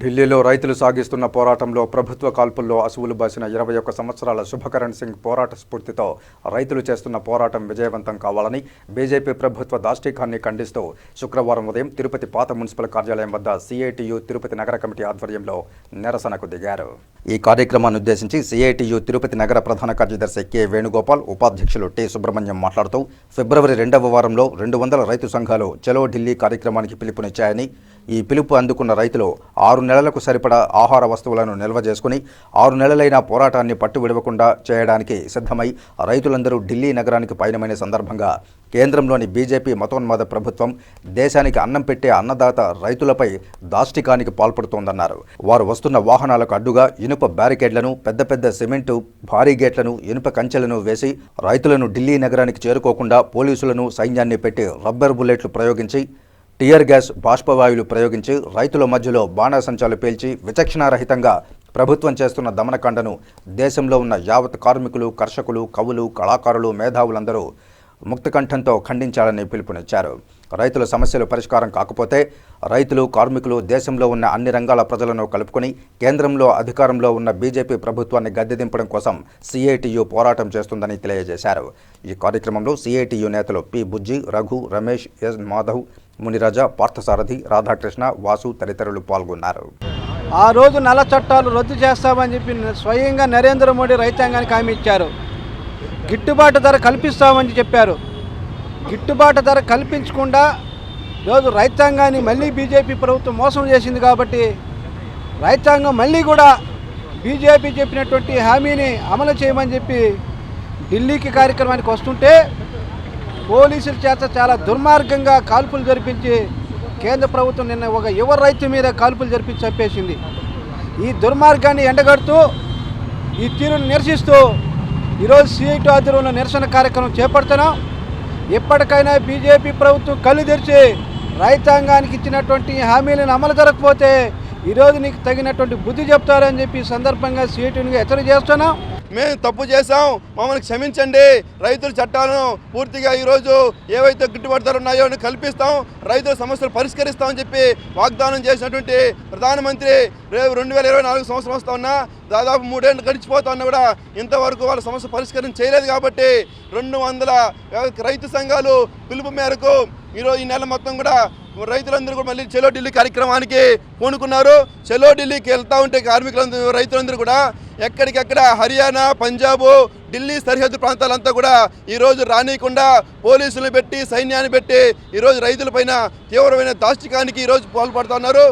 ఢిల్లీలో రైతులు సాగిస్తున్న పోరాటంలో ప్రభుత్వ కాల్పుల్లో అసువులు బాసిన ఇరవై ఒక్క సంవత్సరాల శుభకరణ్ సింగ్ పోరాట స్ఫూర్తితో రైతులు చేస్తున్న పోరాటం విజయవంతం కావాలని బీజేపీ ప్రభుత్వ దాష్టీకాన్ని ఖండిస్తూ శుక్రవారం ఉదయం తిరుపతి పాత మున్సిపల్ కార్యాలయం వద్ద సిఐటియు తిరుపతి నగర కమిటీ ఆధ్వర్యంలో నిరసనకు దిగారు. ఈ కార్యక్రమాన్ని ఉద్దేశించి సిఐటియు తిరుపతి నగర ప్రధాన కార్యదర్శి కె వేణుగోపాల్ ఉపాధ్యక్షులు టి సుబ్రహ్మణ్యం మాట్లాడుతూ ఫిబ్రవరి రెండవ వారంలో రెండు వందల రైతు సంఘాలు చలో ఢిల్లీ కార్యక్రమానికి పిలుపునిచ్చాయని ఈ పిలుపు అందుకున్న రైతులు ఆరు నెలలకు సరిపడా ఆహార వస్తువులను నిల్వ చేసుకుని ఆరు నెలలైన పోరాటాన్ని పట్టు విడవకుండా చేయడానికి సిద్ధమై రైతులందరూ ఢిల్లీ నగరానికి పయనమైన సందర్భంగా కేంద్రంలోని బీజేపీ మతోన్మాద ప్రభుత్వం దేశానికి అన్నం పెట్టే అన్నదాత రైతులపై దాష్టికానికి పాల్పడుతోందన్నారు. వారు వస్తున్న వాహనాలకు అడ్డుగా ఇనుప బ్యారికేడ్లను పెద్ద పెద్ద సిమెంటు భారీ గేట్లను ఇనుప కంచెలను వేసి రైతులను ఢిల్లీ నగరానికి చేరుకోకుండా పోలీసులను సైన్యాన్ని పెట్టి రబ్బర్ బుల్లెట్లు ప్రయోగించి టియర్ గ్యాస్ బాష్పవాయువులు ప్రయోగించి రైతుల మధ్యలో బాణాసంచాలు పేల్చి విచక్షణారహితంగా ప్రభుత్వం చేస్తున్న దమనకాండను దేశంలో ఉన్న యావత్ కార్మికులు కర్షకులు కవులు కళాకారులు మేధావులందరూ ముక్తకంఠంతో ఖండించాలని పిలుపునిచ్చారు. రైతుల సమస్యలు పరిష్కారం కాకపోతే రైతులు కార్మికులు దేశంలో ఉన్న అన్ని రంగాల ప్రజలను కలుపుకొని కేంద్రంలో అధికారంలో ఉన్న బీజేపీ ప్రభుత్వాన్ని గద్దెదింపడం కోసం సిఐటియు పోరాటం చేస్తుందని తెలియజేశారు. ఈ కార్యక్రమంలో సిఐటియు నేతలు పి. బుజ్జి రఘు రమేష్ ఎస్. మాధవ్ మునిరాజా పార్థసారథి రాధాకృష్ణ వాసు తదితరులు పాల్గొన్నారు. ఆ రోజు నల్ల చట్టాలు రద్దు చేస్తామని చెప్పి స్వయంగా నరేంద్ర మోడీ రైతాంగానికి హామీ ఇచ్చారు. గిట్టుబాటు ధర కల్పిస్తామని చెప్పారు. గిట్టుబాటు ధర కల్పించకుండా రోజు రైతాంగాన్ని మళ్ళీ బీజేపీ ప్రభుత్వం మోసం చేసింది కాబట్టి రైతాంగం మళ్ళీ కూడా బీజేపీ చెప్పినటువంటి హామీని అమలు చేయమని చెప్పి ఢిల్లీకి కార్యక్రమానికి వస్తుంటే పోలీసుల చేత చాలా దుర్మార్గంగా కాల్పులు జరిపించి కేంద్ర ప్రభుత్వం నిన్న ఒక యువ రైతు మీద కాల్పులు జరిపించి చంపేసింది. ఈ దుర్మార్గాన్ని ఎండగడుతూ ఈ తీరును నిరసిస్తూ ఈరోజు సిఐటి ఆధ్వర్యంలో నిరసన కార్యక్రమం చేపడుతున్నాం. ఎప్పటికైనా బీజేపీ ప్రభుత్వం కళ్ళు తెరిచి రైతాంగానికి ఇచ్చినటువంటి హామీలను అమలు జరగకపోతే ఈరోజు నీకు తగినటువంటి బుద్ధి చెప్తారని చెప్పి సందర్భంగా సీటునిగా హెచ్చరిక చేస్తున్నాం. మేము తప్పు చేశాం మమ్మల్ని క్షమించండి. రైతుల చట్టాలను పూర్తిగా ఈరోజు ఏవైతే గిట్టుబాటు ధర ఉన్నాయో అని కల్పిస్తాం రైతుల సమస్యలు పరిష్కరిస్తామని చెప్పి వాగ్దానం చేసినటువంటి ప్రధానమంత్రి రేపు రెండు వేల ఇరవై నాలుగు సంవత్సరం వస్తా ఉన్నా దాదాపు మూడేళ్ళు గడిచిపోతా ఉన్నా కూడా ఇంతవరకు వాళ్ళ సమస్య పరిష్కారం చేయలేదు కాబట్టి రెండు వందల రైతు సంఘాలు పిలుపు మేరకు ఈరోజు ఈ నెల మొత్తం కూడా రైతులందరూ కూడా మళ్ళీ చెలో ఢిల్లీ కార్యక్రమానికి పూనుకున్నారు. చెలో ఢిల్లీకి వెళ్తా ఉంటే కార్మికులందరూ రైతులందరూ కూడా ఎక్కడికెక్కడ హర్యానా పంజాబ్ ఢిల్లీ సరిహద్దు ప్రాంతాలంతా కూడా ఈరోజు రానియకుండా పోలీసులు పెట్టి సైన్యాన్ని పెట్టి ఈరోజు రైతులపైన తీవ్రమైన దాష్టికానికి ఈరోజు పాల్పడుతున్నారు.